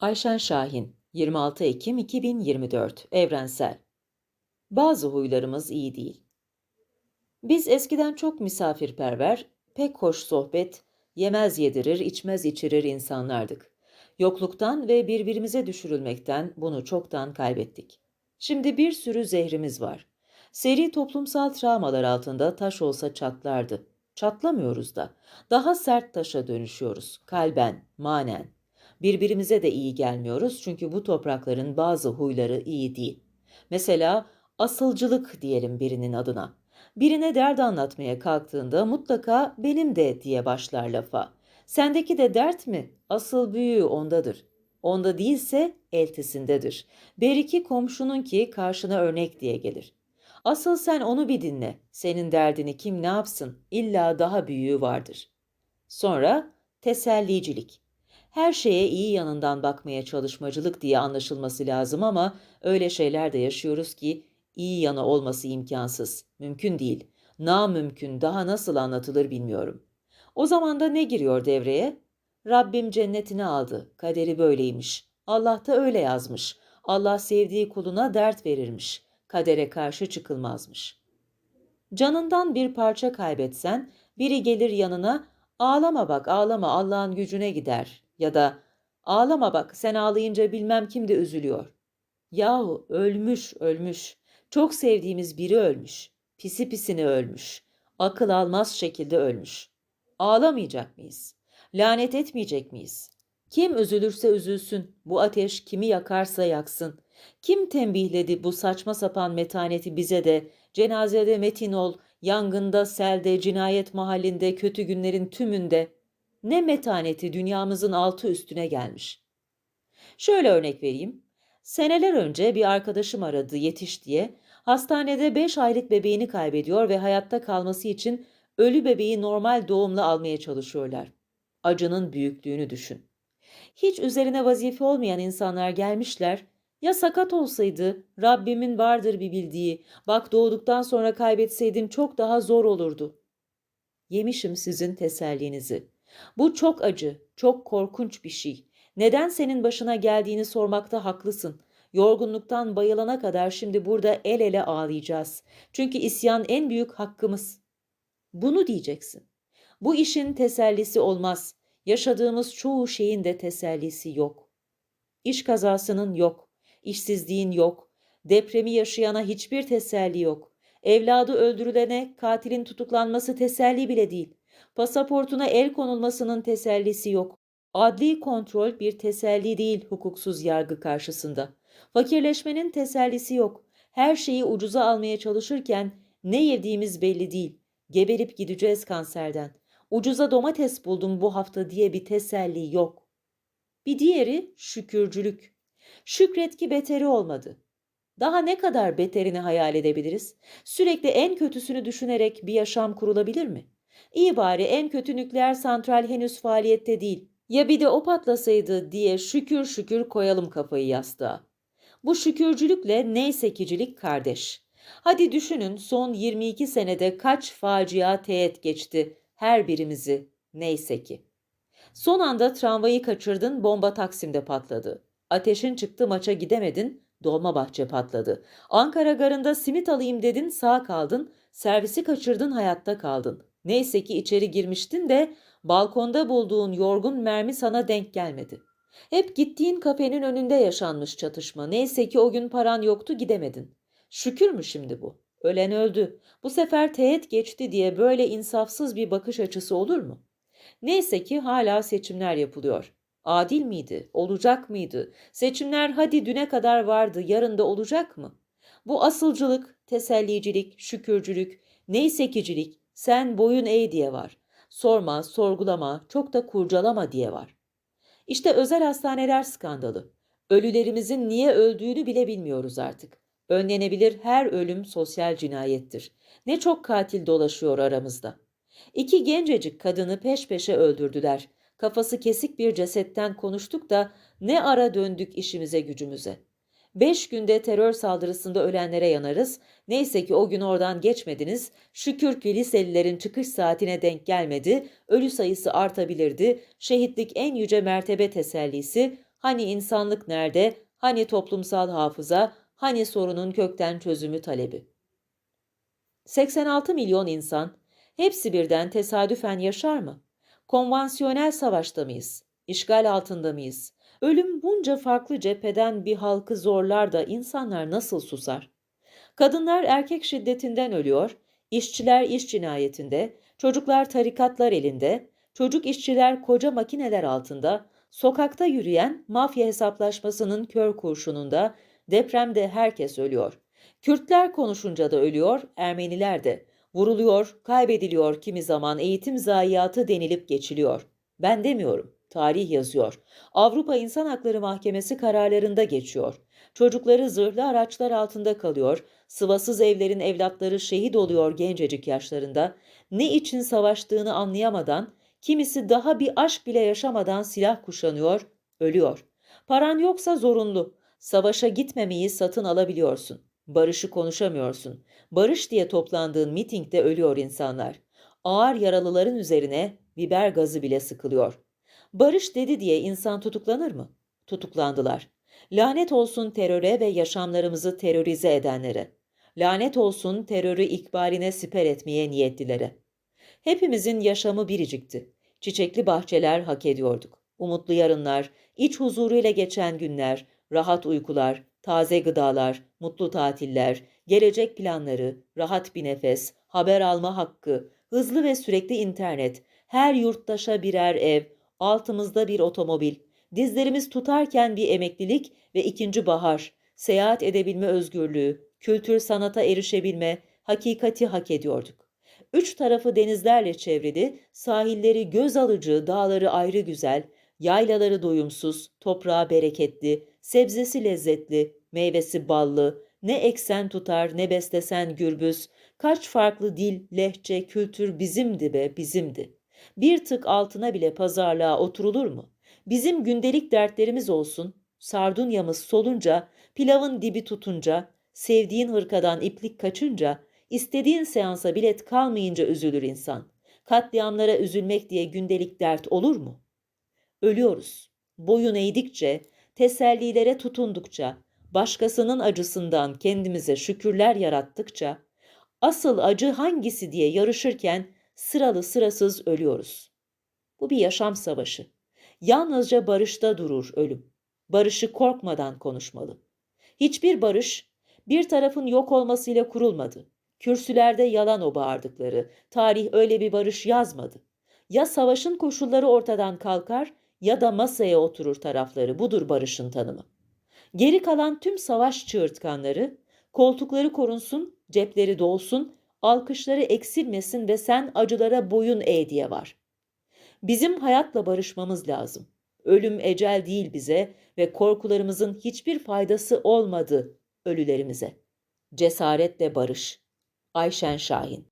Ayşen Şahin, 26 Ekim 2024, Evrensel. Bazı huylarımız iyi değil. Biz eskiden çok misafirperver, pek hoş sohbet, yemez yedirir, içmez içirir insanlardık. Yokluktan ve birbirimize düşürülmekten bunu çoktan kaybettik. Şimdi bir sürü zehrimiz var. Seri toplumsal travmalar altında taş olsa çatlardı. Çatlamıyoruz da. Daha sert taşa dönüşüyoruz. Kalben, manen. Birbirimize de iyi gelmiyoruz çünkü bu toprakların bazı huyları iyi değil. Mesela asılcılık diyelim birinin adına. Birine dert anlatmaya kalktığında mutlaka benim de diye başlar lafa. Sendeki de dert mi? Asıl büyüğü ondadır. Onda değilse eltisindedir. Beriki komşunun ki karşına örnek diye gelir. Asıl sen onu bir dinle. Senin derdini kim ne yapsın? İlla daha büyüğü vardır. Sonra tesellicilik. Her şeye iyi yanından bakmaya çalışmacılık diye anlaşılması lazım ama öyle şeyler de yaşıyoruz ki iyi yanı olması imkansız, mümkün değil. Namümkün daha nasıl anlatılır bilmiyorum. O zaman da ne giriyor devreye? Rabbim cennetini aldı, kaderi böyleymiş. Allah da öyle yazmış. Allah sevdiği kuluna dert verirmiş. Kadere karşı çıkılmazmış. Canından bir parça kaybetsen, biri gelir yanına, ağlama bak ağlama Allah'ın gücüne gider ya da ağlama bak sen ağlayınca bilmem kim de üzülüyor. Yahu ölmüş ölmüş. Çok sevdiğimiz biri ölmüş. Pisi pisine ölmüş. Akıl almaz şekilde ölmüş. Ağlamayacak mıyız? Lanet etmeyecek miyiz? Kim üzülürse üzülsün, bu ateş kimi yakarsa yaksın. Kim tembihledi bu saçma sapan metaneti bize de, cenazede metin ol, yangında, selde, cinayet mahallinde, kötü günlerin tümünde. Ne metaneti dünyamızın altı üstüne gelmiş. Şöyle örnek vereyim. Seneler önce bir arkadaşım aradı yetiş diye. Hastanede 5 aylık bebeğini kaybediyor ve hayatta kalması için ölü bebeği normal doğumla almaya çalışıyorlar. Acının büyüklüğünü düşün. Hiç üzerine vazife olmayan insanlar gelmişler. Ya sakat olsaydı, Rabbimin vardır bir bildiği, bak doğduktan sonra kaybetseydim çok daha zor olurdu. Yemişim sizin tesellinizi. Bu çok acı, çok korkunç bir şey. Neden senin başına geldiğini sormakta haklısın. Yorgunluktan bayılana kadar şimdi burada el ele ağlayacağız. Çünkü isyan en büyük hakkımız. Bunu diyeceksin. Bu işin tesellisi olmaz. Yaşadığımız çoğu şeyin de tesellisi yok. İş kazasının yok, işsizliğin yok, depremi yaşayana hiçbir teselli yok. Evladı öldürülene katilin tutuklanması teselli bile değil. Pasaportuna el konulmasının tesellisi yok. Adli kontrol bir teselli değil hukuksuz yargı karşısında. Fakirleşmenin tesellisi yok. Her şeyi ucuza almaya çalışırken ne yediğimiz belli değil. Geberip gideceğiz kanserden. Ucuza domates buldum bu hafta diye bir teselli yok. Bir diğeri şükürcülük. Şükret ki beteri olmadı. Daha ne kadar beterini hayal edebiliriz? Sürekli en kötüsünü düşünerek bir yaşam kurulabilir mi? İyi bari en kötü nükleer santral henüz faaliyette değil. Ya bir de o patlasaydı diye şükür şükür koyalım kafayı yastığa. Bu şükürcülükle neysekicilik kardeş. Hadi düşünün son 22 senede kaç facia teğet geçti her birimizi neyse ki. Son anda tramvayı kaçırdın bomba Taksim'de patladı. Ateşin çıktı maça gidemedin Dolmabahçe patladı. Ankara garında simit alayım dedin sağ kaldın. Servisi kaçırdın hayatta kaldın. Neyse ki içeri girmiştin de balkonda bulduğun yorgun mermi sana denk gelmedi. Hep gittiğin kafenin önünde yaşanmış çatışma. Neyse ki o gün paran yoktu gidemedin. Şükür mü şimdi bu? Ölen öldü. Bu sefer teğet geçti diye böyle insafsız bir bakış açısı olur mu? Neyse ki hala seçimler yapılıyor. Adil miydi? Olacak mıydı? Seçimler hadi düne kadar vardı, yarın da olacak mı? Bu asılcılık, tesellicilik, şükürcülük, neysekicilik, sen boyun eğ diye var. Sorma, sorgulama, çok da kurcalama diye var. İşte özel hastaneler skandalı. Ölülerimizin niye öldüğünü bile bilmiyoruz artık. Önlenebilir her ölüm sosyal cinayettir. Ne çok katil dolaşıyor aramızda. İki gencecik kadını peş peşe öldürdüler. Kafası kesik bir cesetten konuştuk da ne ara döndük işimize gücümüze. Beş günde terör saldırısında ölenlere yanarız. Neyse ki o gün oradan geçmediniz. Şükür ki liselilerin çıkış saatine denk gelmedi. Ölü sayısı artabilirdi. Şehitlik en yüce mertebe tesellisi. Hani insanlık nerede? Hani toplumsal hafıza? Hani sorunun kökten çözümü talebi? 86 milyon insan hepsi birden tesadüfen yaşar mı? Konvansiyonel savaşta mıyız? İşgal altında mıyız? Ölüm bunca farklı cepheden bir halkı zorlar da insanlar nasıl susar? Kadınlar erkek şiddetinden ölüyor, işçiler iş cinayetinde, çocuklar tarikatlar elinde, çocuk işçiler koca makineler altında, sokakta yürüyen mafya hesaplaşmasının kör kurşununda, depremde herkes ölüyor. Kürtler konuşunca da ölüyor, Ermeniler de. Vuruluyor, kaybediliyor kimi zaman eğitim zayiatı denilip geçiliyor. Ben demiyorum, tarih yazıyor. Avrupa İnsan Hakları Mahkemesi kararlarında geçiyor. Çocukları zırhlı araçlar altında kalıyor, sıvasız evlerin evlatları şehit oluyor gencecik yaşlarında. Ne için savaştığını anlayamadan, kimisi daha bir aşk bile yaşamadan silah kuşanıyor, ölüyor. Paran yoksa zorunlu. Savaşa gitmemeyi satın alabiliyorsun. Barışı konuşamıyorsun. Barış diye toplandığın mitingde ölüyor insanlar. Ağır yaralıların üzerine biber gazı bile sıkılıyor. Barış dedi diye insan tutuklanır mı? Tutuklandılar. Lanet olsun teröre ve yaşamlarımızı terörize edenlere. Lanet olsun terörü ikbaline siper etmeye niyetlilere. Hepimizin yaşamı biricikti. Çiçekli bahçeler hak ediyorduk. Umutlu yarınlar, iç huzuruyla geçen günler, rahat uykular, taze gıdalar, mutlu tatiller, gelecek planları, rahat bir nefes, haber alma hakkı, hızlı ve sürekli internet, her yurttaşa birer ev, altımızda bir otomobil, dizlerimiz tutarken bir emeklilik ve ikinci bahar, seyahat edebilme özgürlüğü, kültür sanata erişebilme, hakikati hak ediyorduk. Üç tarafı denizlerle çevrili, sahilleri göz alıcı, dağları ayrı güzel, yaylaları doyumsuz, toprağı bereketli, sebzesi lezzetli, meyvesi ballı, ne eksen tutar ne beslesen gürbüz, kaç farklı dil, lehçe, kültür bizimdi be bizimdi. Bir tık altına bile pazarlığa oturulur mu? Bizim gündelik dertlerimiz olsun, sardunyamız solunca, pilavın dibi tutunca, sevdiğin hırkadan iplik kaçınca, istediğin seansa bilet kalmayınca üzülür insan. Katliamlara üzülmek diye gündelik dert olur mu? Ölüyoruz. Boyun eğdikçe, tesellilere tutundukça, başkasının acısından kendimize şükürler yarattıkça, asıl acı hangisi diye yarışırken sıralı sırasız ölüyoruz. Bu bir yaşam savaşı. Yalnızca barışta durur ölüm. Barışı korkmadan konuşmalı. Hiçbir barış bir tarafın yok olmasıyla kurulmadı. Kürsülerde yalan o bağırdıkları. Tarih öyle bir barış yazmadı. Ya savaşın koşulları ortadan kalkar ya da masaya oturur tarafları. Budur barışın tanımı. Geri kalan tüm savaş çığırtkanları, koltukları korunsun, cepleri dolsun, alkışları eksilmesin ve sen acılara boyun eğ diye var. Bizim hayatla barışmamız lazım. Ölüm ecel değil bize ve korkularımızın hiçbir faydası olmadı ölülerimize. Cesaretle barış. Ayşen Şahin